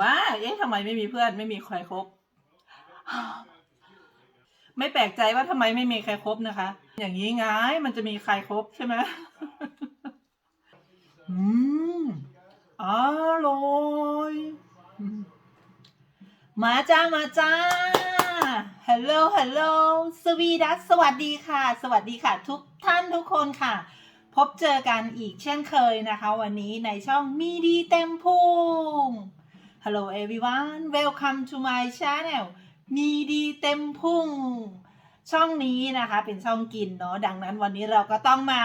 ว่า เอ๊ะทำไมไม่มีเพื่อนไม่มีใครครบไม่แปลกใจว่าทำไมไม่มีใครครบนะคะ อย่างนี้ง่ายมันจะมีใครครบใช่ไหมอืมอร่อย มาจ้า มาจ้าฮัลโหลฮัลโหลสวีดัสสวัสดีค่ะ สวัสดีค่ะ ทุกท่านทุกคนค่ะ พบเจอกันอีกเช่นเคยนะคะ วันนี้ในช่องมีดีเต็มพุง Hello everyone welcome to my channel มีดีเต็มพุ่ง ช่องนี้นะคะ เป็นช่องกินเนาะดังนั้นวันนี้เราก็ต้องมา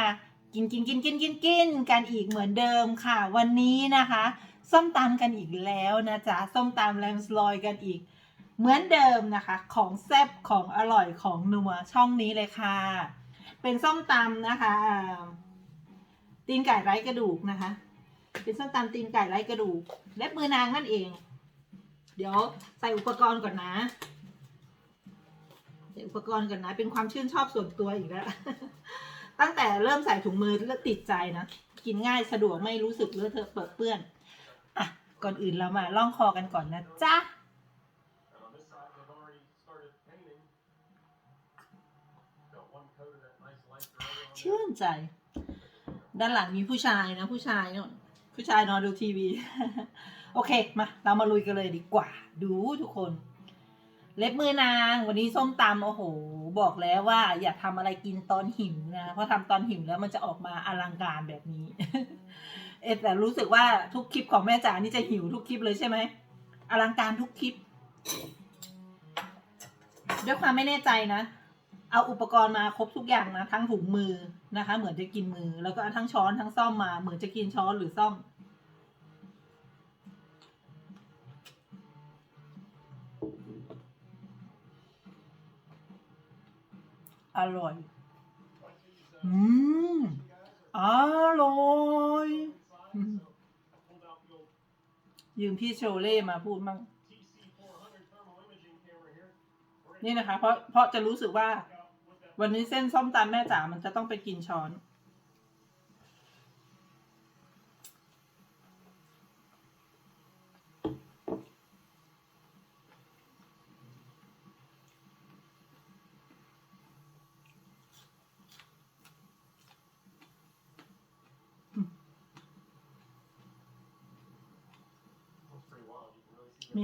กินกินกินกินกินกินกันอีกเหมือนเดิมค่ะ วันนี้นะคะส้มตำกันอีกแล้วนะจ๊ะส้มตำแรมสลอยกันอีก เหมือนเดิมนะคะของแซ่บของอร่อยของนัวช่องนี้เลยค่ะ เป็นส้มตำนะคะตีนไก่ไร้กระดูกนะคะเป็นส้มตำตีนไก่ไร้กระดูกและมือนางนั่นเอง เดี๋ยวใส่อุปกรณ์ก่อนนะใส่อุปกรณ์ก่อนนะ เป็นความชื่นชอบส่วนตัวอีกแล้ว ตั้งแต่เริ่มใส่ถุงมือแล้วติดใจนะ กิน ง่ายสะดวกไม่รู้สึก เลอะเทอะเปิดเปื้อน อ่ะ ก่อนอื่นเรามาล่องคอกันก่อนนะ จ๊ะชื่นใจ ด้านหลังมีผู้ชายนะ ผู้ชายเนาะผู้ชายนอนดูทีวี โอเค มาเรามาลุยกันเลยดีกว่า ดูทุกคน เล็บมือนางวันนี้ส้มตำโอ้โห บอกแล้วว่า อย่าทำอะไรกินตอนหิวนะ เพราะทำตอนหิวแล้วมันจะออกมาอลังการแบบนี้ เอแต่รู้สึกว่าทุกคลิปของแม่จ๋านี่จะหิวทุกคลิปเลยใช่ไหมอลังการทุกคลิปด้วยความไม่แน่ใจนะเอาอุปกรณ์มาครบทุกอย่างนะ ทั้งถุงมือนะคะ เหมือนจะกินมือแล้วก็ทั้งช้อนทั้งซ่อมมา เหมือนจะกินช้อนหรือซ่อมอร่อย อืมอร่อยยืมพี่โชเล่มาพูดมั่งนี่นะคะ เพราะเพราะจะรู้สึกว่าวันนี้เส้นส้มตำแม่จ๋ามันจะต้องไปกินช้อน มี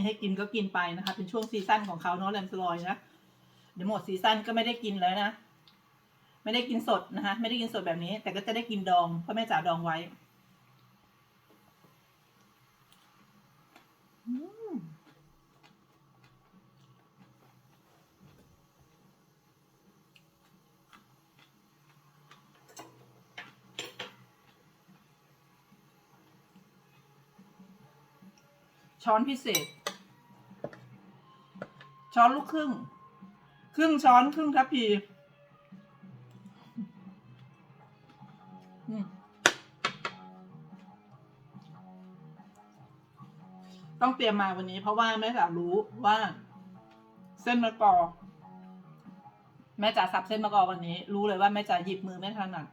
ให้กินก็กินไปนะคะ เป็นช่วงซีซั่นของเขาเนาะแลมสลอยนะเดี๋ยวหมดซีซั่นก็ไม่ได้กินแล้วนะไม่ได้กินสดนะคะไม่ได้กินสดแบบนี้ แต่ก็จะได้กินดองเพราะแม่จ๋าดองไว้ ช้อนพิเศษ ช้อนลูกครึ่ง ครึ่งช้อนครึ่งทับพีต้องเตรียมมาวันนี้เพราะว่าแม่จ๋ารู้ว่า เส้นมะกอ แม่จ๋าสับเส้นมะกอวันนี้ รู้เลยว่าแม่จ๋าหยิบมือไม่ถนัด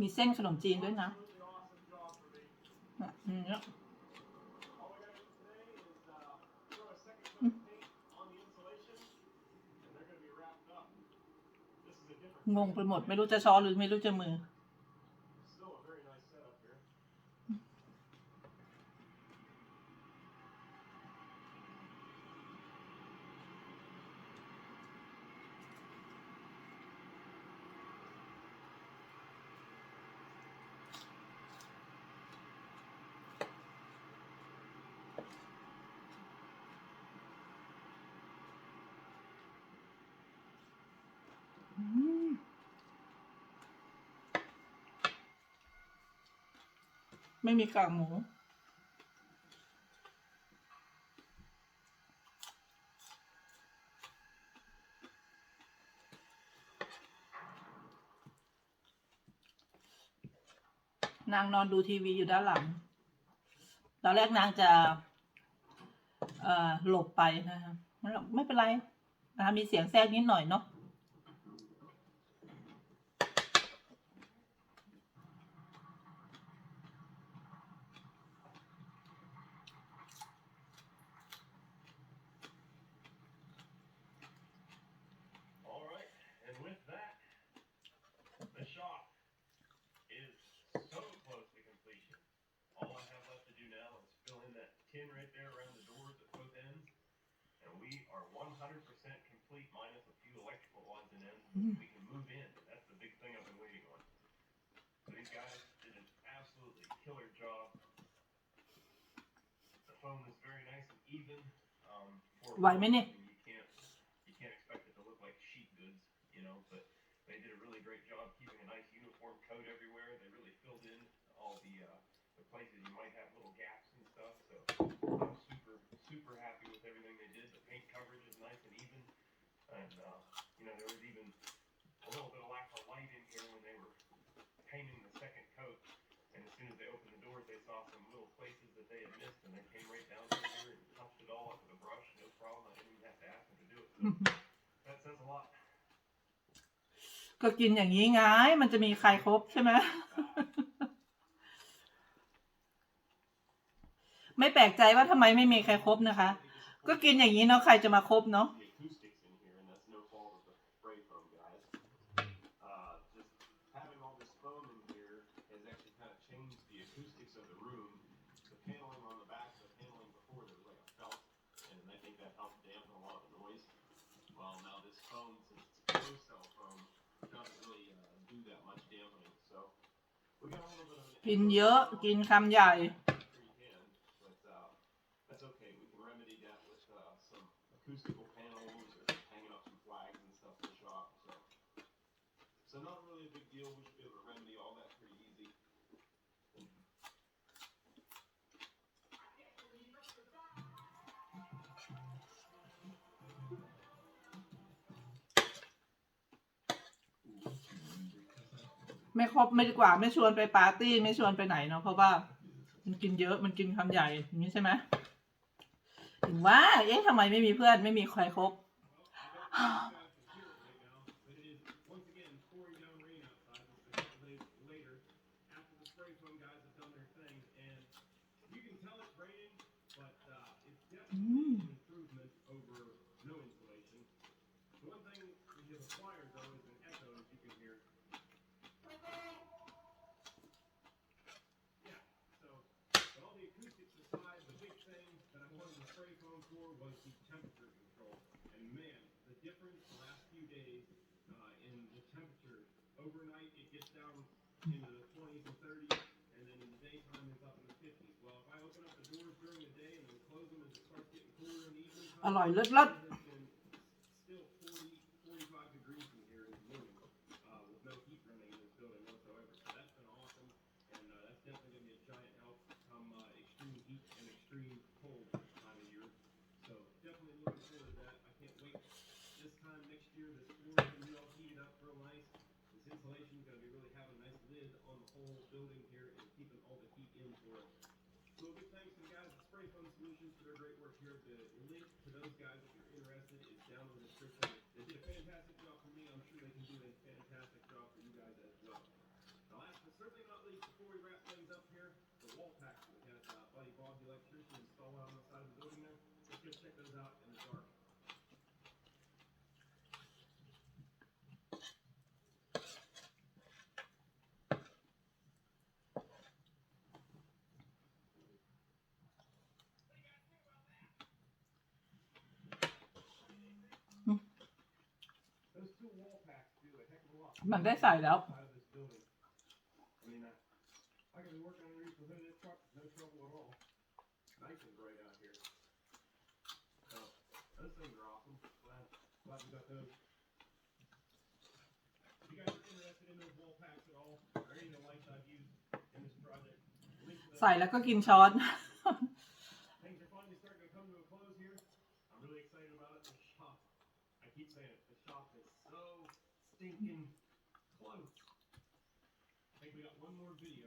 มีเส้นขนมจีนด้วยนะงงไปหมด ไม่รู้จะช้อหรือไม่รู้จะมือไม่มีกากหมู นางนอนดูทีวีอยู่ด้านหลัง ตอนแรกนางจะหลบไปนะคะไม่เป็นไรนะคะมีเสียงแทรกนิดหน่อยเนาะ pin right there around the at both ends. And we are 100% complete, minus a few electrical odds and ends. Mm. We can move in. That's the big thing I've been waiting on. So these guys did an absolutely killer job. The is very nice and even. Um, for One minute. You can't, you can't expect it to look like sheet goods, you know, but they did a really great job keeping a nice uniform coat everywhere. They really filled in all the, uh, the places you might have little gaps and stuff. So And, uh, you know, there was even a little bit of lack of light in here when they were painting the second coat. And as soon as they opened the doors, they saw some little places that they had missed, and they came right down here and touched it all up with a brush. No problem. I didn't even have to ask them to do it. So that says a lot. ก็กินอย่างนี้ไงมันจะมีใครครบใช่ไหมไม่แปลกใจว่าทำไมไม่มีใครครบนะคะ ก็กินอย่างนี้เนาะใครจะมาครบเนาะกินเยอะ กินคำใหญ่ไม่ครบไม่ดีกว่าไม่ชวนไปปาร์ตี้ไม่ชวนไปไหนเนาะเพราะว่า มันกินเยอะมันกินคำใหญ่นี้ใช่ไหมถึงว่า เอ๊ะทำไมไม่มีเพื่อนไม่มีใครครบ going to temperature And man, the difference the last few days uh, in the temperature, overnight it gets down into the 20s and 30s, and then in the daytime it's up in the 50s. Well, if I open up the doors during the day and then close them it starts getting cooler in the evening, time, and I those guys, if you're interested, it's down in the description. They did a fantastic job for me. I'm sure they can do a fantastic job for you guys as well. Now, last but certainly not least, before we wrap things up here, the wall packs we had uh, Buddy Bob, the electrician, installed out on the side of the building there. Let's go check those out in the dark. มันได้ใส่แล้วใส่แล้วก็กินช้อนเ we got one more video,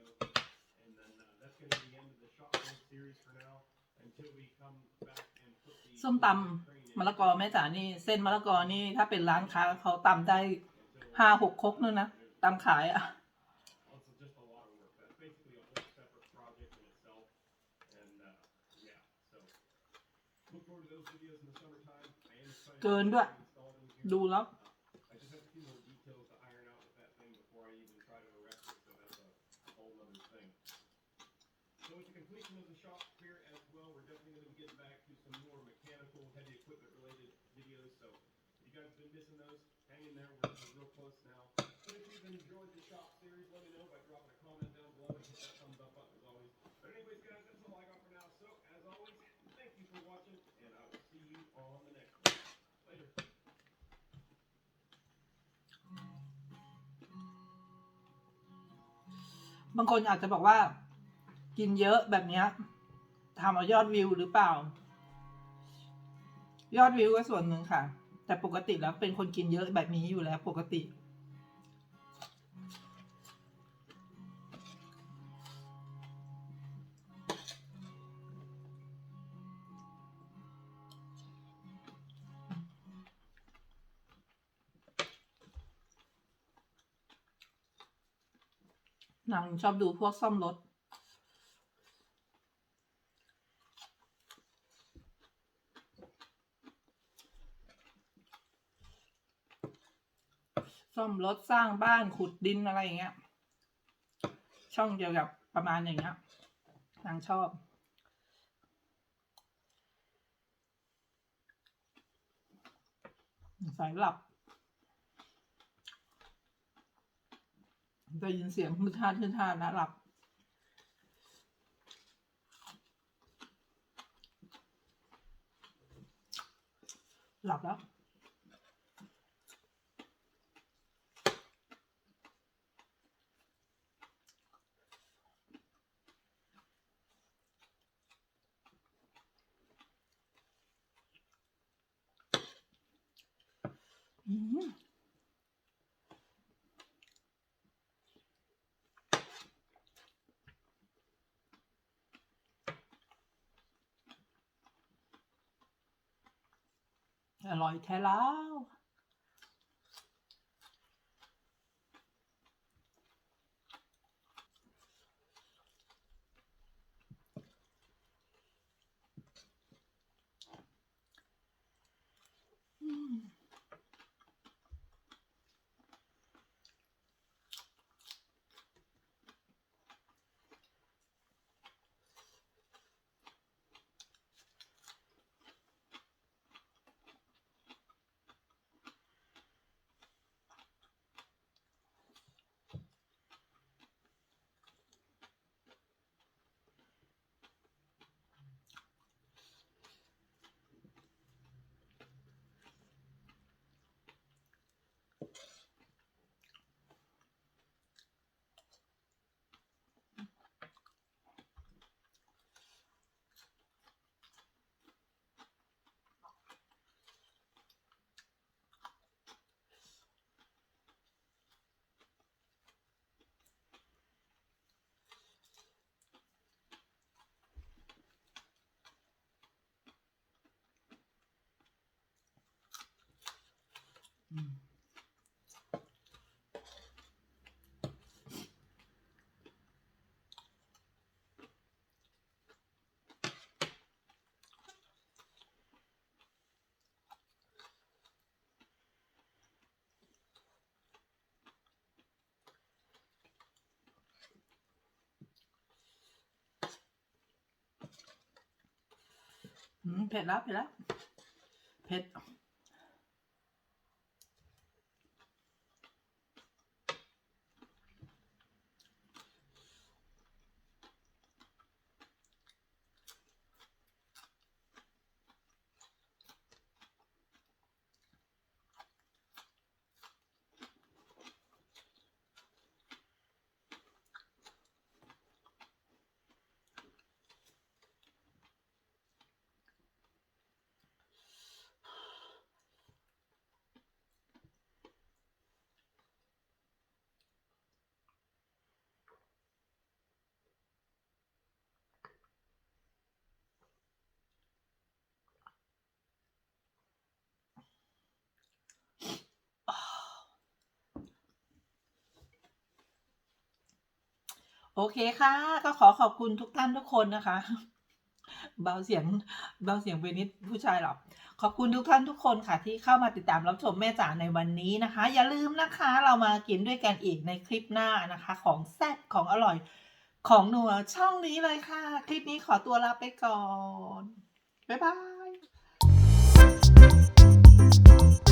and then uh, that's going to be the end of the shotgun series for now until we come back and put the ส้มตำมะละกอแม่จ๋านี่ เส้น มะละกอ นี่ถ้าเป็น ร้านค้า เขาตำได้ห้าหกครกนู่นนะตำขายอะ Also, just a lot of work. That's basically a whole separate project in itself. And uh, yeah, so look forward to those videos in the summertime. I am excited. Good. to get installed in here. ดูแล้ว you guys have been missing those, hang in there. We're, we're real close now. But if you've enjoyed the shop series, let me know by dropping a comment down below and hit that thumbs up button as always. But anyways, guys, that's all I got for now. So as always, thank you for watching, and I will see you on the next one. Later. Mm. บางคนอาจจะบอกว่า กินเยอะแบบเนี้ยทำเอายอดวิวหรือเปล่า ยอดวิวก็ส่วนหนึ่งค่ะแต่ปกติแล้วเป็นคนกินเยอะแบบนี้อยู่แล้วปกตินางชอบดูพวกซ่อมรถซ่อมรถสร้างบ้านขุดดินอะไร อย่างเงี้ยช่องเกี่ยวกับประมาณ อย่างเงี้ยนางชอบสายหลับได้ยินเสียงฮือท่าฮือท่านะหลับ หลับแล้วอร่อยแท้แล้วเผ็ดแล้วเผ็ดแล้วเผ็ดโอเคค่ะก็ขอขอบคุณทุกท่านทุกคนนะคะเบาเสียงเบาเสียงเวนิสผู้ชายหรอกขอบคุณทุกท่านทุกคนค่ะ ที่เข้ามาติดตามรับชมแม่จ๋าในวันนี้นะคะ อย่าลืมนะคะ เรามากินด้วยกันอีกในคลิปหน้านะคะ ของแซ่บของอร่อย ของหนัวช่องนี้เลยค่ะ คลิปนี้ขอตัวลาไปก่อน บ๊ายบาย